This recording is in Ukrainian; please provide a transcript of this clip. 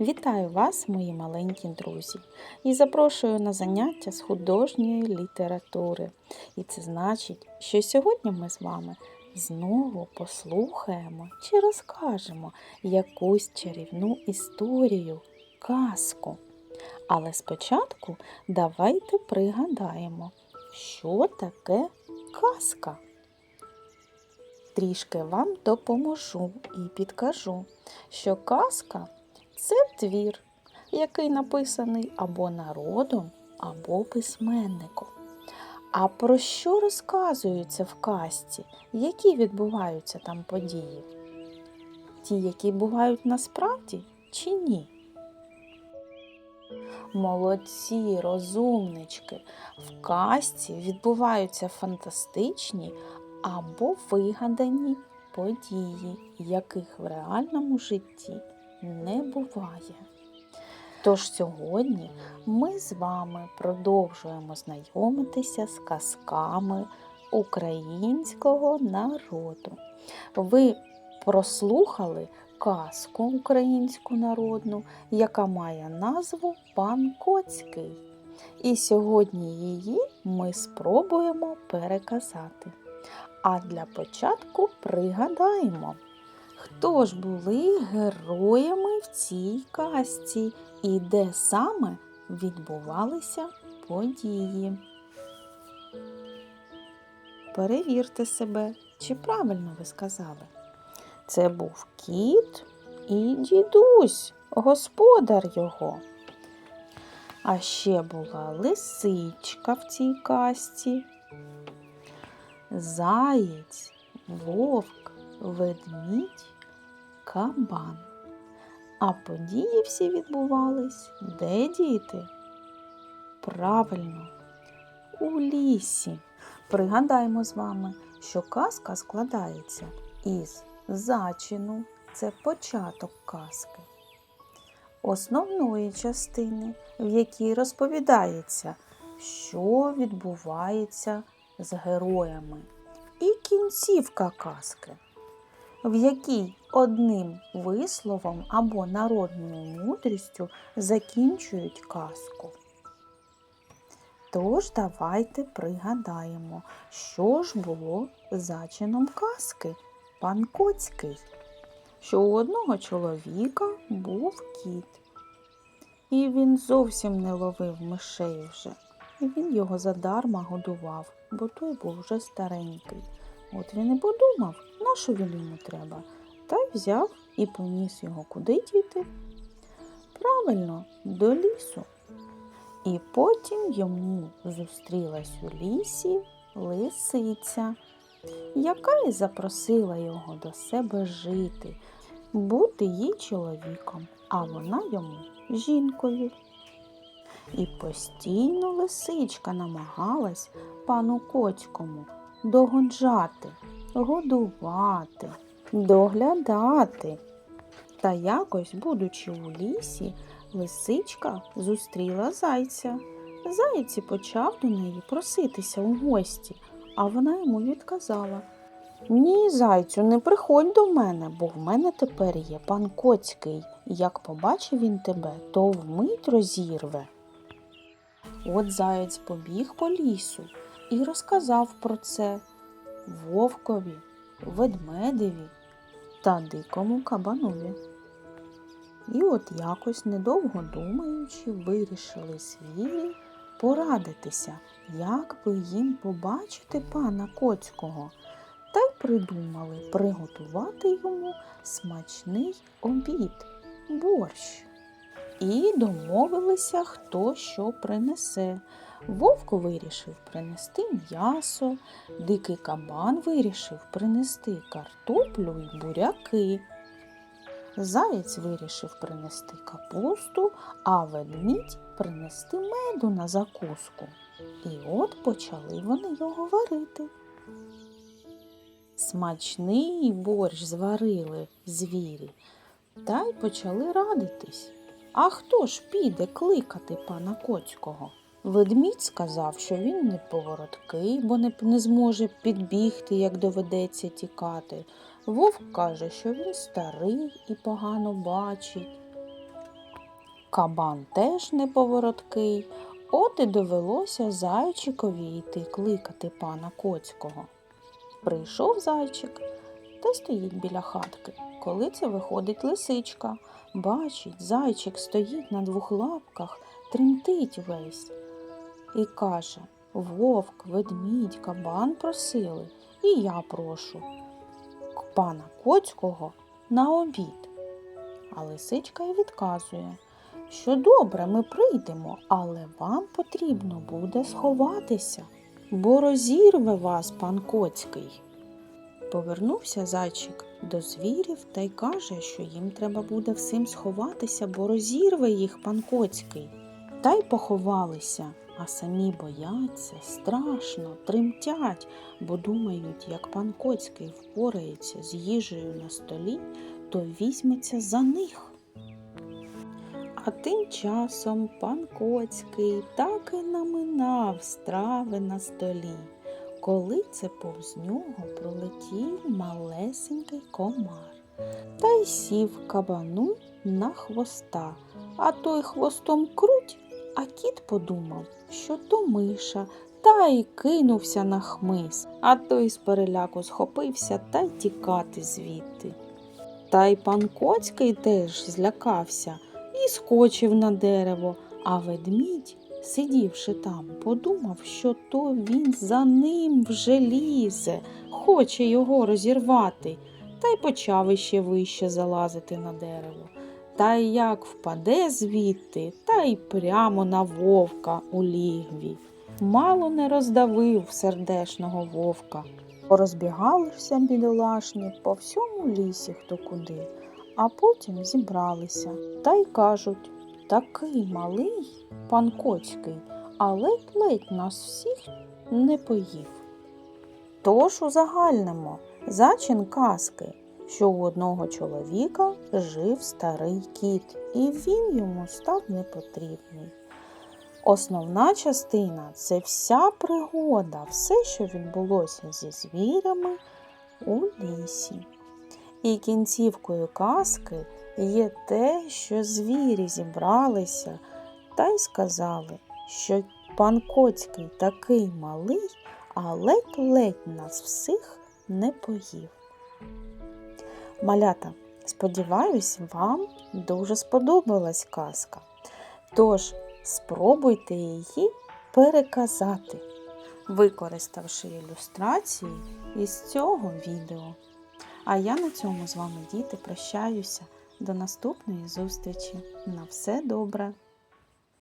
Вітаю вас, мої маленькі друзі, і запрошую на заняття з художньої літератури. І це значить, що сьогодні ми з вами знову послухаємо чи розкажемо якусь чарівну історію, казку. Але спочатку давайте пригадаємо, що таке казка. Трішки вам допоможу і підкажу, що казка це твір, який написаний або народом, або письменником. А про що розказується в казці? Які відбуваються там події? Ті, які бувають насправді чи ні? Молодці, розумнички, в казці відбуваються фантастичні або вигадані події, яких в реальному житті не буває. Тож сьогодні ми з вами продовжуємо знайомитися з казками українського народу. Ви прослухали казку українську народну, яка має назву Пан Коцький. І сьогодні її ми спробуємо переказати. А для початку пригадаємо, хто ж були героями в цій казці і де саме відбувалися події. Перевірте себе, чи правильно ви сказали. Це був кіт і дідусь, господар його. А ще була лисичка в цій казці, заєць, вовк, ведмідь, кабан. А події всі відбувались де діти? Правильно, у лісі. Пригадаємо з вами, що казка складається із зачину, це початок казки, основної частини, в якій розповідається, що відбувається з героями, і кінцівка казки, в якій одним висловом або народною мудрістю закінчують казку. Тож давайте пригадаємо, що ж було зачином казки пан Коцький, що у одного чоловіка був кіт, і він зовсім не ловив мишей вже. І він його задарма годував, бо той був вже старенький. От він і подумав, на що він йому треба, та й взяв і поніс його куди діти? Правильно, до лісу. І потім йому зустрілась у лісі лисиця, яка й запросила його до себе жити, бути їй чоловіком, а вона йому жінкою. І постійно лисичка намагалась пану Коцькому догоджати, годувати, доглядати. Та якось, будучи у лісі, лисичка зустріла зайця. Заєць і почав до неї проситися у гості, а вона йому відказала Ні, зайцю, не приходь до мене, бо в мене тепер є пан Коцький. Як побачив він тебе, то вмить розірве. От заєць побіг по лісу і розказав про це вовкові, ведмедеві та дикому кабанові. І от якось, недовго думаючи, вирішили свірі порадитися, як би їм побачити пана Коцького, та й придумали приготувати йому смачний обід, борщ. І домовилися, хто що принесе. Вовк вирішив принести м'ясо, дикий кабан вирішив принести картоплю й буряки. Заєць вирішив принести капусту, а ведмідь принести меду на закуску. І от почали вони його варити. Смачний борщ зварили звірі, та й почали радитись. А хто ж піде кликати пана Коцького? Ведмідь сказав, що він не повороткий, бо не, не зможе підбігти, як доведеться тікати. Вовк каже, що він старий і погано бачить. Кабан теж неповороткий, от і довелося зайчикові йти кликати пана Коцького. Прийшов зайчик та стоїть біля хатки. Коли це виходить лисичка, бачить, зайчик стоїть на двох лапках, тремтить весь і каже Вовк, ведмідь, кабан просили, і я прошу к пана Коцького на обід. А лисичка й відказує, що добре, ми прийдемо, але вам потрібно буде сховатися, бо розірве вас пан Коцький. Повернувся зайчик до звірів та й каже, що їм треба буде всім сховатися, бо розірве їх пан Коцький. Та й поховалися, а самі бояться, страшно, тремтять, бо думають, як пан Коцький впорається з їжею на столі, то візьметься за них. А тим часом пан Коцький так і наминав страви на столі, коли це повз нього пролетів малесенький комар та й сів кабану на хвоста, а той хвостом круть, а кіт подумав, що то миша, та й кинувся на хмиз, а той з переляку схопився та й тікати звідти. Та й пан Коцький теж злякався і скочив на дерево, а ведмідь, сидівши там, подумав, що то він за ним вже лізе, хоче його розірвати, та й почав іще вище залазити на дерево. Та й як впаде звідти, та й прямо на вовка у лігві. Мало не роздавив сердешного вовка. Порозбігалися бідолашні по всьому лісі хто куди, а потім зібралися та й кажуть такий малий пан Коцький, а ледь-ледь нас всіх не поїв. Тож узагальнимо зачин казки, що у одного чоловіка жив старий кіт, і він йому став непотрібний. Основна частина це вся пригода, все, що відбулося зі звірями у лісі. І кінцівкою казки є те, що звірі зібралися та й сказали, що пан Коцький такий малий, а ледь-ледь нас всіх не поїв. Малята, сподіваюсь, вам дуже сподобалась казка. Тож спробуйте її переказати, використавши ілюстрації із цього відео. А я на цьому з вами, діти, прощаюся. До наступної зустрічі. На все добре!